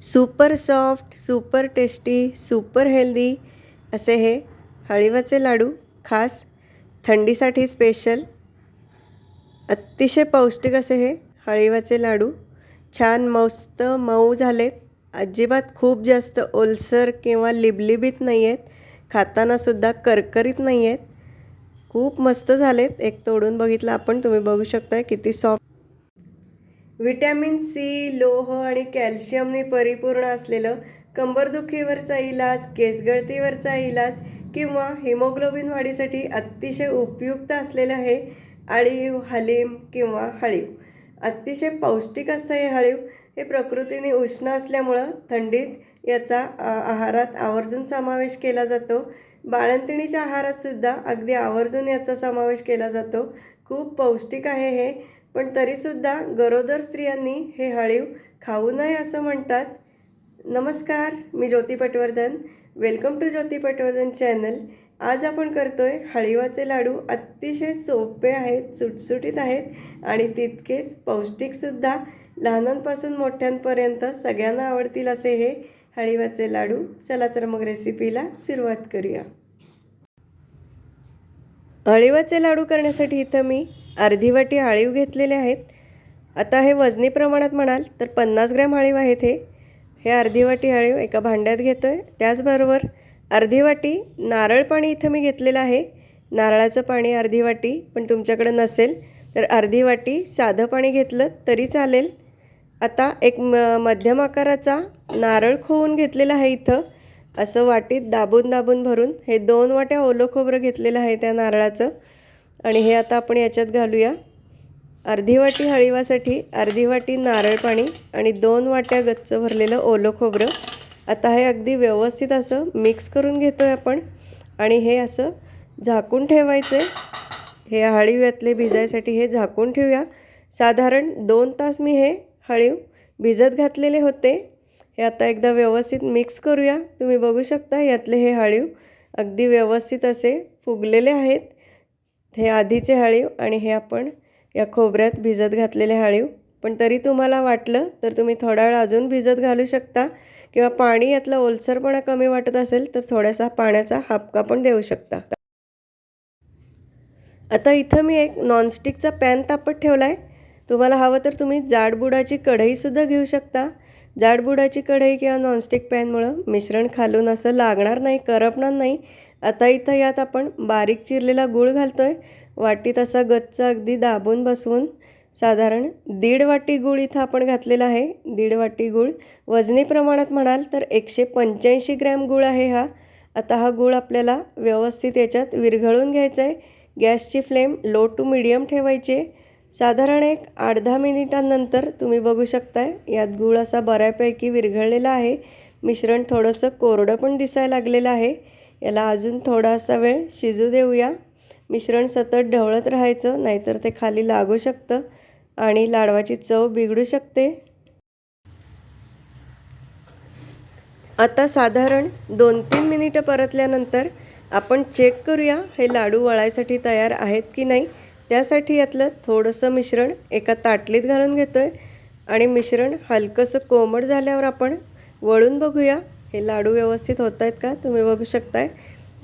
Super soft super tasty super healthy असे हे हळीवाचे लाडू खास थंडीसाठी स्पेशल अतिशय पौष्टिक असे हे हळीवाचे लाडू. छान मस्त मऊ झालेत. अजिबात खूप जास्त ओलसर किंवा लिबलिबीत नाही आहेत खातानासुद्धा करकरीत नाही आहेत खूप मस्त झालेत. एक तोडून बघितलं आपण तुम्ही बघू शकता किती सॉफ्ट व्हिटॅमिन सी लोह आणि कॅल्शियमने परिपूर्ण असलेलं कंबरदुखीवरचा इलाज केसगळतीवरचा इलाज किंवा हिमोग्लोबिन वाढीसाठी अतिशय उपयुक्त असलेलं हे आळीव हलीम किंवा हळीव. अतिशय पौष्टिक असतं हे हळीव. हे प्रकृतीने उष्ण असल्यामुळं थंडीत याचा आहारात आवर्जून समावेश केला जातो. बाळंतिणीच्या आहारातसुद्धा अगदी आवर्जून याचा समावेश केला जातो. खूप पौष्टिक आहे हे. पण तरीसुद्धा गरोदर स्त्रियांनी हे हळीव खाऊ नये असं म्हणतात. नमस्कार मी Jyoti Patwardhan. Welcome to Jyoti Patwardhan channel आज आपण करतो आहे हळीवाचे लाडू अतिशय सोपे आहेत सुटसुटीत आहेत आणि तितकेच पौष्टिकसुद्धा लहानांपासून मोठ्यांपर्यंत सगळ्यांना आवडतील असे हे हळीवाचे लाडू. चला तर मग रेसिपीला सुरुवात करूया. अळीवाचे लाडू करण्यासाठी इथं मी अर्धी वाटी अळीव घेतलेले आहेत. आता हे वजनी प्रमाणात म्हणाल तर पन्नास ग्रॅम अळीव आहेत हे. हे अर्धी वाटी अळीव एका भांड्यात घेतो आहे त्याचबरोबर अर्धी वाटी नारळ पाणी इथं मी घेतलेलं आहे. नारळाचं पाणी अर्धी वाटी पण तुमच्याकडं नसेल तर अर्धी वाटी साधं पाणी घेतलं तरी चालेल. आता एक म मध्यम आकाराचा नारळ खोवून घेतलेला आहे इथं. असं वाटीत दाबून दाबून भरून हे दोन वाट्या ओलं खोबरं घेतलेलं आहे त्या नारळाचं. आणि हे आता आपण याच्यात घालूया. अर्धी वाटी हळीवासाठी अर्धी वाटी नारळ पाणी आणि दोन वाट्या गच्च भरलेलं ओलं खोबरं. आता हे अगदी व्यवस्थित असं मिक्स करून घेतो आहे आपण. आणि हे असं झाकून ठेवायचं आहे. हे हळीव्यातले भिजायसाठी हे झाकून ठेवूया. साधारण दोन तास मी हे हळीव भिजत घातलेले होते. हे आता एकदा व्यवस्थित मिक्स करूया. तुम्ही बघू शकता यातले हे हळीव अगदी व्यवस्थित असे फुगलेले आहेत. हे आधीचे हळीव आणि हे आपण या खोबऱ्यात भिजत घातलेले हळीव. पण तरी तुम्हाला वाटलं तर तुम्ही थोडा वेळ अजून भिजत घालू शकता किंवा पाणी यातला ओलसरपणा कमी वाटत असेल तर थोडासा पाण्याचा हापका पण देऊ शकता. आता इथं मी एक नॉनस्टिकचा पॅन तापत ठेवला आहे तुम्हाला हवं तर तुम्ही जाडबुडाची कढईसुद्धा घेऊ शकता. जाडबुडाची कढई किंवा नॉनस्टिक पॅनमुळं मिश्रण खालून असं लागणार नाही करपणार नाही. आता इथं यात आपण बारीक चिरलेला गूळ घालतो आहे वाटीत असा गच्च अगदी दाबून बसवून साधारण दीड वाटी गूळ इथं आपण घातलेला आहे. दीड वाटी गूळ वजनी प्रमाणात म्हणाल तर एकशे पंच्याऐंशी ग्रॅम गूळ आहे हा. आता हा गूळ आपल्याला व्यवस्थित याच्यात विरघळून घ्यायचा आहे गॅसची फ्लेम लो टू मिडियम ठेवायची आहे. साधारण एक आठ दहा मिनिटांनंतर तुम्ही बघू शकताय यात गूळ असा बऱ्यापैकी विरघळलेला आहे. मिश्रण थोडंसं कोरडं पण दिसायला लागलेलं आहे. याला अजून थोडासा वेळ शिजू देऊया. मिश्रण सतत ढवळत राहायचं नाहीतर ते खाली लागू शकतं आणि लाडवाची चव बिघडू शकते. आता साधारण दोन तीन मिनिटं परतल्यानंतर आपण चेक करूया हे लाडू वळायसाठी तयार आहेत की नाही. त्यासाठी यातलं थोडंसं मिश्रण एका ताटलीत घालून घेतो आहे आणि मिश्रण हलकंसं कोमट झाल्यावर आपण वळून बघूया. हे लाडू व्यवस्थित होत आहेत का? तुम्ही बघू शकताय.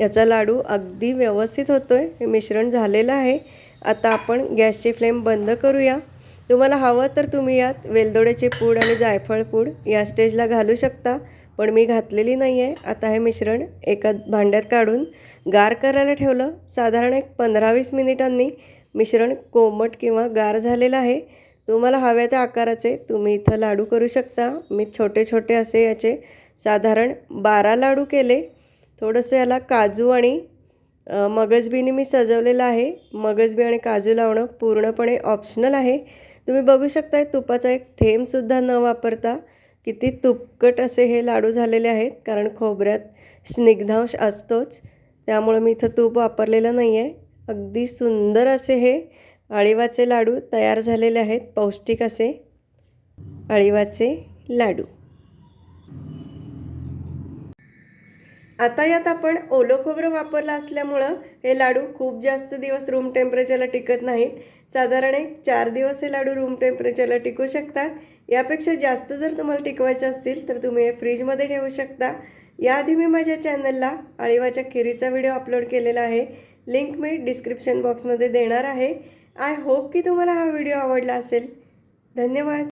याचा लाडू अगदी व्यवस्थित होतो आहे हे मिश्रण झालेलं आहे. आता आपण गॅसची फ्लेम बंद करूया. तुम्हाला हवं तर तुम्ही यात वेलदोड्याची पूड आणि जायफळ पूड या स्टेजला घालू शकता. पण मी घातलेली नाही आहे आता हे मिश्रण एका भांड्यात काढून गार करायला ठेवलं. साधारण एक पंधरा वीस मिनिटांनी मिश्रण कोमट किंवा गार झालेलं आहे. तुम्हाला हव्या त्या आकाराचे. तुम्ही इथं लाडू करू शकता. मी छोटे छोटे असे याचे साधारण बारा लाडू केले. थोडंसं याला काजू आणि मगजबीने मी सजवलेलं आहे. मगजबी आणि काजू लावणं पूर्णपणे ऑप्शनल आहे. तुम्ही बघू शकता तुपाचा एक थेंबसुद्धा न वापरता किती तुपकट असे हे लाडू झालेले आहेत. कारण खोबऱ्यात स्निग्धांश असतोच. त्यामुळं मी इथं तूप वापरलेलं नाही आहे अगदी सुंदर असे हे अळीवाचे लाडू तयार झालेले आहेत. पौष्टिक असे अळीवाचे लाडू. आता यात आपण ओलं खोबरं वापरलं असल्यामुळं हे लाडू खूप जास्त दिवस रूम टेम्परेचरला टिकत नाहीत. साधारण एक चार दिवस हे लाडू रूम टेम्परेचरला टिकू शकतात. यापेक्षा जास्त जर तुम्हाला टिकवायचे असतील तर तुम्ही हे फ्रीजमध्ये ठेवू शकता. याआधी मी माझ्या चॅनलला अळीवाच्या खिरीचा व्हिडिओ अपलोड केलेला आहे. लिंक मी डिस्क्रिप्शन बॉक्समध्ये देणार आहे. आय होप की तुम्हाला हा व्हिडिओ आवडला असेल. धन्यवाद.